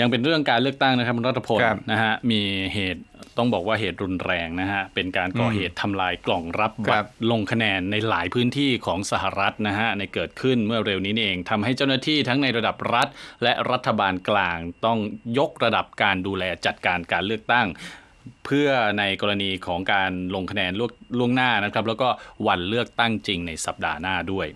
ยังเป็นเรื่องการเลือกตั้งนะครับคุณรัฐพลครับนะฮะมีเหตุต้องบอกว่าเหตุรุนแรงนะฮะเป็นการก่อเหตุทำลายกล่องรับครับัตบรลงคะแนนในหลายพื้นที่ของสหรัฐนะฮะในเกิดขึ้นเมื่อเร็วนี้นี่เองทำให้เจ้าหน้าที่ทั้งในระดับรัฐ และรัฐบาลกลางต้องยกระดับการดูแลจัดการการเลือกตั้งเพื่อในกรณีของการลงคะแนนล่วงล่วงหน้านะครับ แล้วก็วันเลือกตั้งจริงในสัปดาห์หน้าด้วย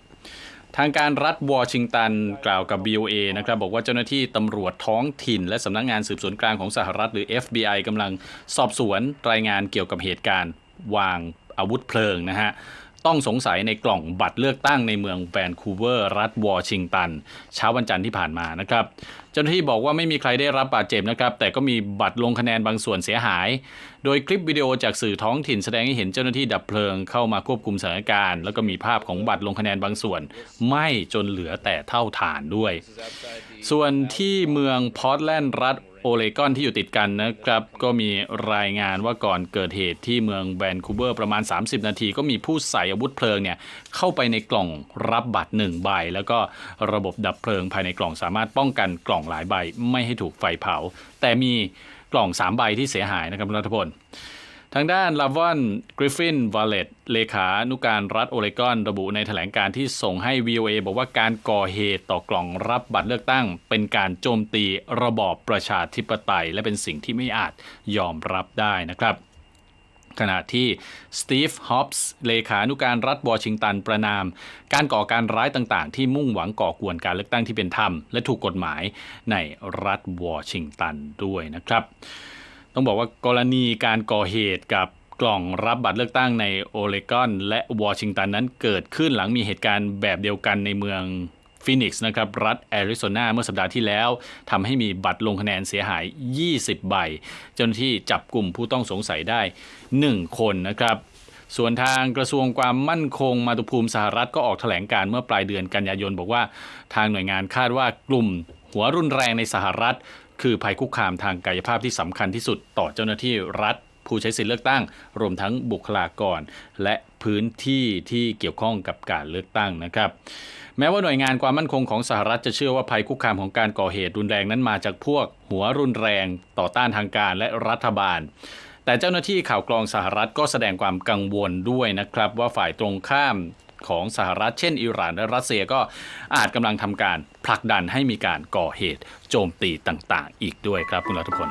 ทางการรัฐวอชิงตันกล่าวกับ BOA นะครับบอกว่าเจ้าหน้าที่ตำรวจท้องถิ่น และสำนักงานสืบสวนกลางของสหรัฐหรือ FBI กำลังสอบสวนรายงานเกี่ยวกับเหตุการณ์ วางอาวุธเพลิงนะฮะต้องสงสัยในกล่องบัตรเลือกตั้งในเมืองแวนคูเวอร์ รัฐวอชิงตัน เช้าวันจันทร์ที่ผ่านมานะครับ เจ้าหน้าที่บอกว่าไม่มีใครได้รับบาดเจ็บนะครับ แต่ก็มีบัตรลงคะแนนบางส่วนเสียหาย โดยคลิปวิดีโอจากสื่อท้องถิ่นแสดงให้เห็นเจ้าหน้าที่ดับเพลิงเข้ามาควบคุมสถานการณ์ แล้วก็มีภาพของบัตรลงคะแนนบางส่วนไหม้จนเหลือแต่เท่าฐานด้วย ส่วนที่เมืองพอร์ตแลนด์รัฐโอเลกอนที่อยู่ติดกันนะครับ ก็มีรายงานว่าก่อนเกิดเหตุที่เมืองแวนคูเวอร์ประมาณ 30 นาที ก็มีผู้ใส่อาวุธเพลิงเนี่ยเข้าไปในกล่องรับบัตรหนึ่งใบ แล้วก็ระบบดับเพลิงภายในกล่องสามารถป้องกันกล่องหลายใบไม่ให้ถูกไฟเผา แต่มีกล่อง 3 ใบที่เสียหายนะครับคุณรัฐพลทางด้านลาวอนกริฟฟินวาเลตเลขานุการรัฐโอเรกอน ระบุในแถลงการที่ส่งให้ VOA บอกว่าการก่อเหตุต่อกล่องรับบัตรเลือกตั้ง เป็นการโจมตีระบอบประชาธิปไตย และเป็นสิ่งที่ไม่อาจยอมรับได้นะครับ ขณะที่สตีฟฮอปส์เลขานุการรัฐวอชิงตันประนาม การก่อการร้ายต่างๆ ที่มุ่งหวังก่อกวนการเลือกตั้งที่เป็นธรรม และถูกกฎหมายในรัฐวอชิงตันด้วยนะครับ ต้องบอกว่ากรณีการก่อเหตุกับกล่องรับบัตรเลือกตั้งในโอเลกอน และวอชิงตันนั้นเกิดขึ้นหลังมีเหตุการณ์แบบเดียวกันในเมือง ฟินิกซ์นะครับรัฐแอริโซนาเมื่อสัปดาห์ที่แล้วทำให้มีบัตรลงคะแนนเสียหาย 20 ใบ เจ้าหน้าที่จับกลุ่มผู้ต้องสงสัยได้ 1 คนนะครับส่วนทางกระทรวงความมั่นคงมาตุภูมิสหรัฐก็ออกแถลงการเมื่อปลายเดือนกันยายน บอกว่าทางหน่วยงานคาดว่ากลุ่มหัวรุนแรงในสหรัฐ คือภัยคุกคามทางกายภาพที่สำคัญที่สุดต่อเจ้าหน้าที่รัฐ ผู้ใช้สิทธิเลือกตั้ง รวมทั้งบุคลากร และพื้นที่ที่เกี่ยวข้องกับการเลือกตั้งนะครับ แม้ว่าหน่วยงานความมั่นคงของสหรัฐจะเชื่อว่าภัยคุกคามของการก่อเหตุรุนแรงนั้นมาจากพวกหัวรุนแรงต่อต้านทางการและรัฐบาล แต่เจ้าหน้าที่ข่าวกรองสหรัฐก็แสดงความกังวลด้วยนะครับ ว่าฝ่ายตรงข้ามของสหรัฐเช่นอิหร่านและรัสเซียก็อาจกำลังทำการผลักดันให้มีการก่อเหตุโจมตีต่างๆ อีกด้วยครับคุณรัฐพล